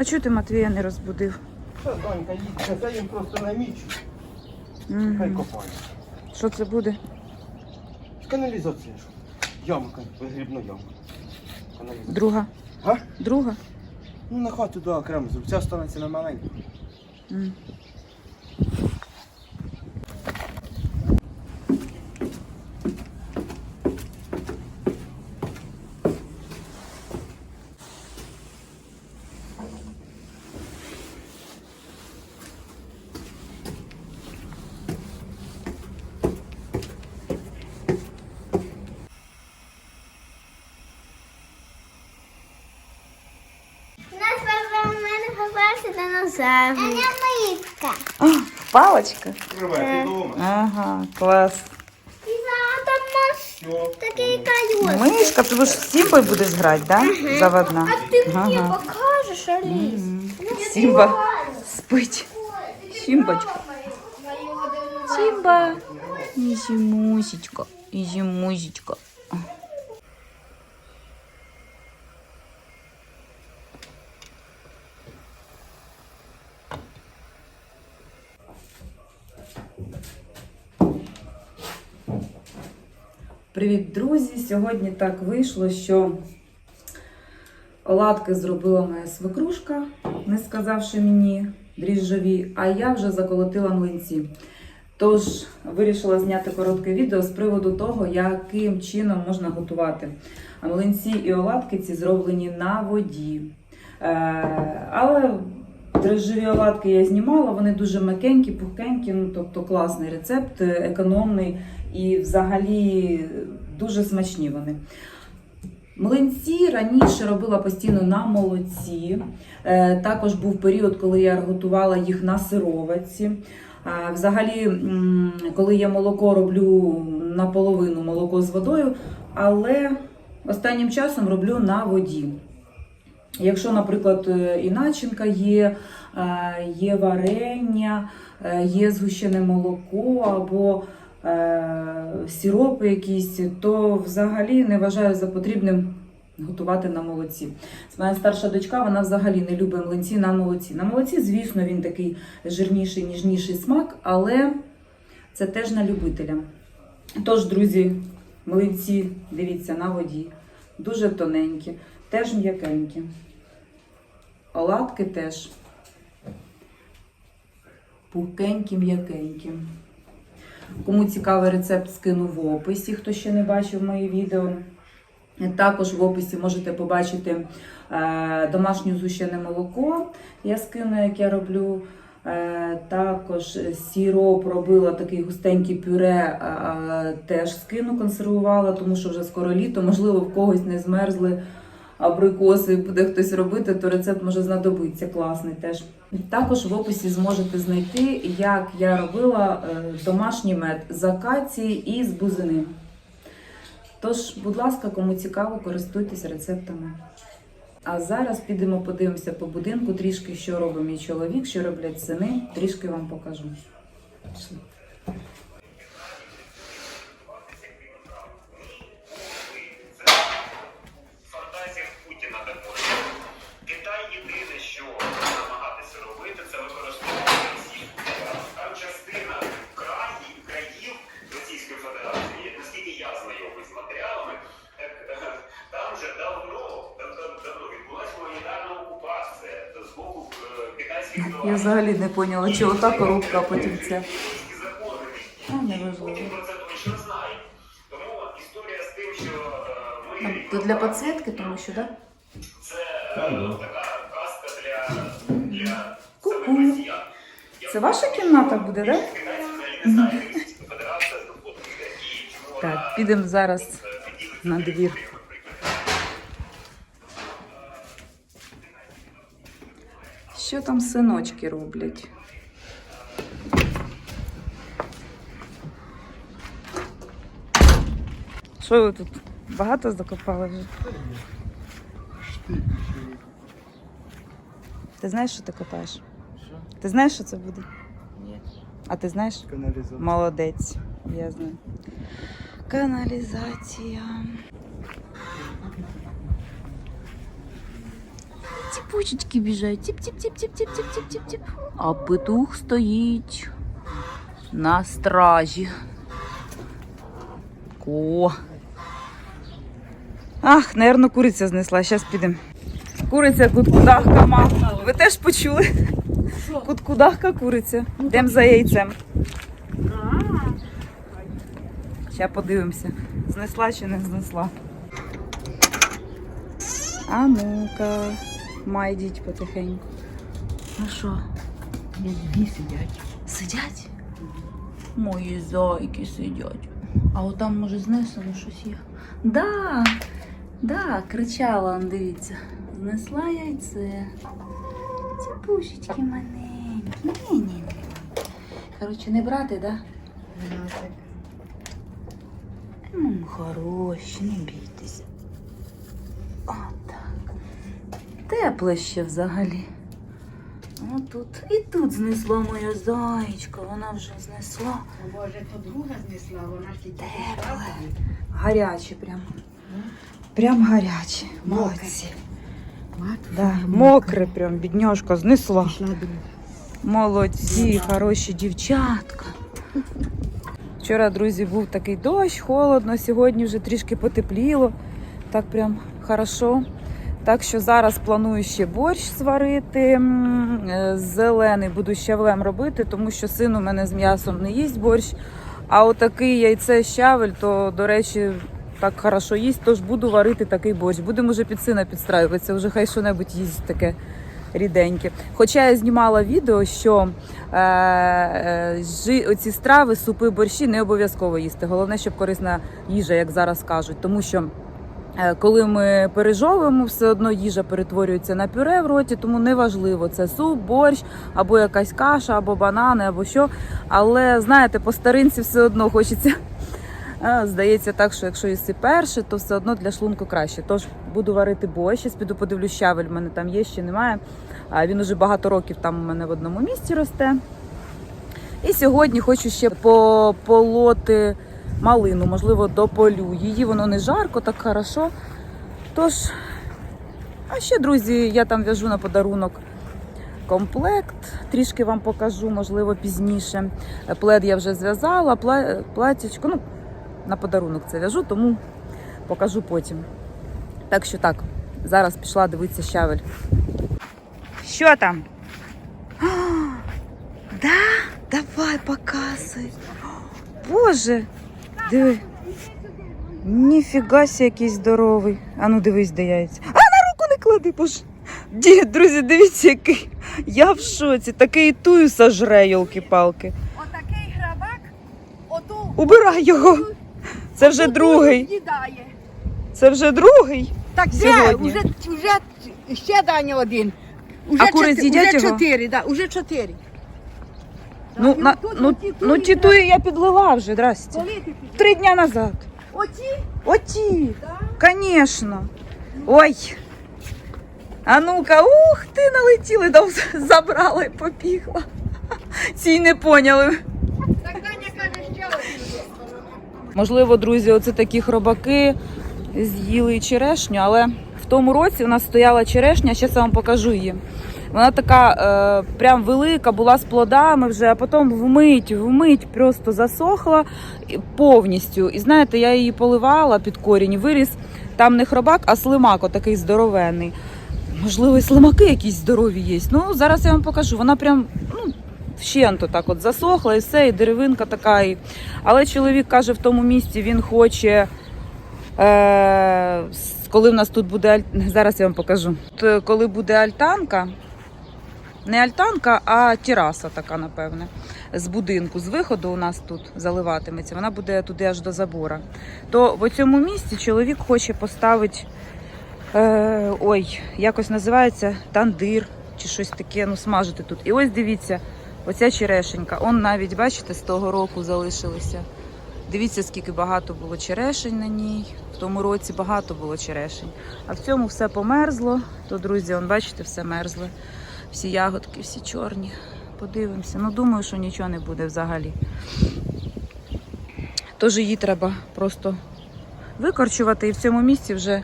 А чого ти Матвія не розбудив? Що, донька, їдьте, це їм просто намічу. Хай копають. Що це буде? Каналізація ж. Ямка, вигрібна ямка. Каналізація. Друга. А? Друга? Ну на хату до окремо зроб. Ця станеться на маленьку. М. попався динозавр. А я мишка. А, палочка. Тривай, вдома. Ага, клас. І за там у нас такий кайот. Мишка, ти ж з Сімбою будеш грати, так? Да? Заводна. А ти мені Ага. покажеш, Аліс? Сімба спить. Сімбочка. Сімба. Ізюмусечка. Ізюмусечка. Привіт, друзі! Сьогодні так вийшло, що оладки зробила моя свекрушка, не сказавши мені дріжджові, а я вже заколотила млинці. Тож вирішила зняти коротке відео з приводу того, яким чином можна готувати. Млинці і оладки ці зроблені на воді. Е, але дрожжеві оладки я знімала, вони дуже м'якенькі, пухкенькі, ну тобто класний рецепт, економний і взагалі дуже смачні вони. Млинці раніше робила постійно на молоці. Е, Також був період, коли я готувала їх на сироватці. Взагалі, коли я молоко роблю наполовину молоко з водою, але останнім часом роблю на воді. Якщо, наприклад, е, і начинка є, е, є варення, е, є згущене молоко або е, сіропи якісь, то взагалі не вважаю за потрібним готувати на молоці. Моя старша дочка, вона взагалі не любить млинці на молоці. На молоці, звісно, він такий жирніший, ніжніший смак, але це теж на любителя. Тож, друзі, млинці, дивіться, на воді. Дуже тоненькі, теж м'якенькі. Оладки теж. Пухкенькі, м'якенькі. Кому цікавий рецепт, скину в описі, хто ще не бачив мої відео. Також в описі можете побачити е, домашнє згущене молоко. Я скину, як я роблю. Е, також сіроп робила такий густенький пюре, е, теж скину, консервувала, тому що вже скоро літо, можливо, в когось не змерзли абрикоси, буде хтось робити, то рецепт може знадобиться класний теж. Також в описі зможете знайти, як я робила е, домашній мед з акації і з бузини. Тож, будь ласка, кому цікаво, користуйтесь рецептами. А зараз підемо подивимося по будинку, трішки що робить мій чоловік, що роблять сини, трішки вам покажу. Пішли. Я взагалі не поняла, чого та коробка, а потім це. А, неважливо. Путін про це для підсвітки, тому що, так? Це така казка для, Ку-ку. Це ваша кімната буде, так? Не Так, підемо зараз на двір. територією, наприклад. Що там синочки роблять? Що ви тут? Багато закопали вже? Ти знаєш, що ти копаєш? Що? Ти знаєш, що це буде? Ні. А ти знаєш? Каналізація. Молодець, я знаю. Каналізація. Тіп, тіп, тіп. А петух стоїть на стражі. Ко. Ах, наверно, куриця знесла. Зараз підемо. Куриця куткудахка мама. Ви теж почули? Куткудахка куриця. Йдемо за яйцем. Зараз подивимося, знесла чи не знесла. А ну-ка, майдіть потихеньку. Ну що, Дві сидять. сидять? Мої зайки сидять. А от там, може, знесено щось є. Да, да, кричала, дивіться. Знесла яйце. Ці пушечки маленькі. Ні-ні-ні. Коротше, не брати, да? Ну, хороші, не бійтеся. Отак. Тепле ще взагалі. Отут. І тут знесла моя зайчка, вона вже знесла. Боже, то друга знесла, вона тільки Тепле. Гаряче прям. Прям гаряче. Молодці. Да. Мокре прям, бідняшка, знесла. Молодці, хороші дівчатка. Вчора, друзі, був такий дощ, холодно, сьогодні вже трішки потепліло. Так прям хорошо. Так що зараз планую ще борщ сварити. е, Зелений буду щавлем робити, тому що син у мене з м'ясом не їсть борщ. А отакий яйце щавель, то, до речі, так хорошо їсть, тож буду варити такий борщ. Будемо вже під сина підстраюватися, вже хай що-небудь їсть таке ріденьке. Хоча я знімала відео, що е, е, оці страви, супи, борщі не обов'язково їсти. Головне, щоб корисна їжа, як зараз кажуть. Тому що коли ми пережовуємо, все одно їжа перетворюється на пюре в роті, тому неважливо, це суп, борщ, або якась каша, або банани, або що. Але знаєте, по старинці все одно хочеться. Е, Здається так, що якщо їсти перше, то все одно для шлунку краще. Тож буду варити борщ, Щас піду подивлюсь щавель, в мене там є, ще немає. Він уже багато років там у мене в одному місці росте. І сьогодні хочу ще пополоти малину, можливо, дополю. Її воно не жарко, так хорошо. Тож, а ще, друзі, я там в'яжу на подарунок комплект. Трішки вам покажу, можливо, пізніше. Плед я вже зв'язала, пла- платічко, ну, на подарунок це в'яжу, тому покажу потім. Так що так, зараз пішла дивитися щавель. Що там? Да? Давай, показуй. Боже, диви. Ніфіга сі якийсь здоровий. А ну дивись, де яйця. А на руку не клади, боже. Дід, друзі, дивіться, який. Я в шоці. Такий тую сожре, йолки-палки. Отакий грабак, оту Убирай його. Це вже другий. Це вже другий. Так де? Сьогодні. Уже, вже ще Даня один. Уже А кури чотири- з'їдять уже його? чотири, да, уже чотири. Ну, на, ну, оті ну курі, ті туї я підлила вже, здрасте. Коли ти підеш? Три дня назад. Оті, Да. звісно. Ой. А ну-ка, ух ти, налетіли, да, забрала і побігла. Ці не поняли. Так Даня каже, ще один. Можливо, друзі, оце такі хробаки з'їли і черешню, але в тому році у нас стояла черешня, зараз я вам покажу її. Вона така е, прям велика, була з плодами вже, а потім вмить, вмить просто засохла повністю. І знаєте, я її поливала під корінь, виріс там не хробак, а слимак, отакий здоровенний. Можливо, і слимаки якісь здорові є. Ну, зараз я вам покажу. Вона прям ну, вщенто так от засохла і все, і деревинка така. І... Але чоловік каже, в тому місці він хоче. Е, коли в нас тут буде зараз я вам покажу. Т- Коли буде альтанка, не альтанка, а тераса така, напевне, з будинку, з виходу у нас тут заливатиметься. Вона буде туди аж до забора. То в цьому місці чоловік хоче поставити. Е, ой, якось називається тандир чи щось таке, ну смажити тут. І ось дивіться, оця черешенька. Он навіть, бачите, з того року залишилися. Дивіться, скільки багато було черешень на ній. В тому році багато було черешень. А в цьому все померзло. То, друзі, он, бачите, все мерзле. Всі ягодки, всі чорні. Подивимося. Ну, думаю, що нічого не буде взагалі. Тож її треба просто викорчувати і в цьому місці вже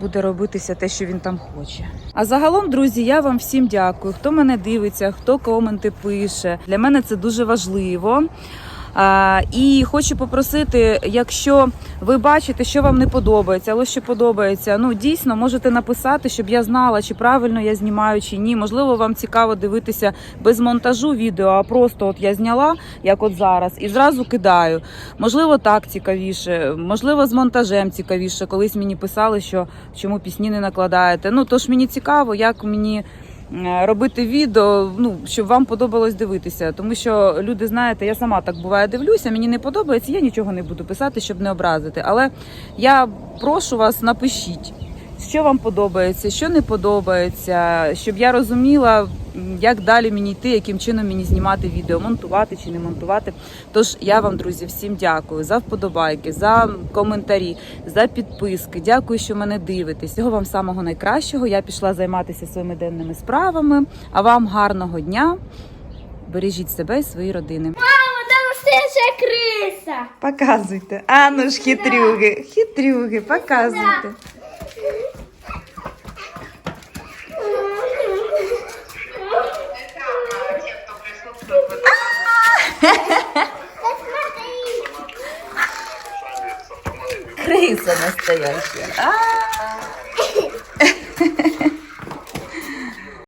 буде робитися те, що він там хоче. А загалом, друзі, я вам всім дякую. Хто мене дивиться, хто коменти пише. Для мене це дуже важливо. І хочу попросити, якщо ви бачите, що вам не подобається, але що подобається, ну дійсно можете написати, щоб я знала, чи правильно я знімаю, чи ні. Можливо, вам цікаво дивитися без монтажу відео, а просто от я зняла, як от зараз, і зразу кидаю. Можливо, так цікавіше, можливо, з монтажем цікавіше. Колись мені писали, що чому пісні не накладаєте. Ну тож мені цікаво, як мені. Е, Робити відео, ну щоб вам подобалось дивитися, тому що люди, знаєте, я сама так буває дивлюся, мені не подобається, я нічого не буду писати, щоб не образити. Але я прошу вас, напишіть, що вам подобається, що не подобається, щоб я розуміла, як далі мені йти, яким чином мені знімати відео, монтувати чи не монтувати. Тож я вам, друзі, всім дякую за вподобайки, за коментарі, за підписки. Дякую, що мене дивитесь. Всього вам самого найкращого. Я пішла займатися своїми денними справами. А вам гарного дня. Бережіть себе і свої родини. Мамо, там ще криса. Показуйте. А ну ж хитрюги, хитрюги, показуйте. солнце настоящее. А -а -а.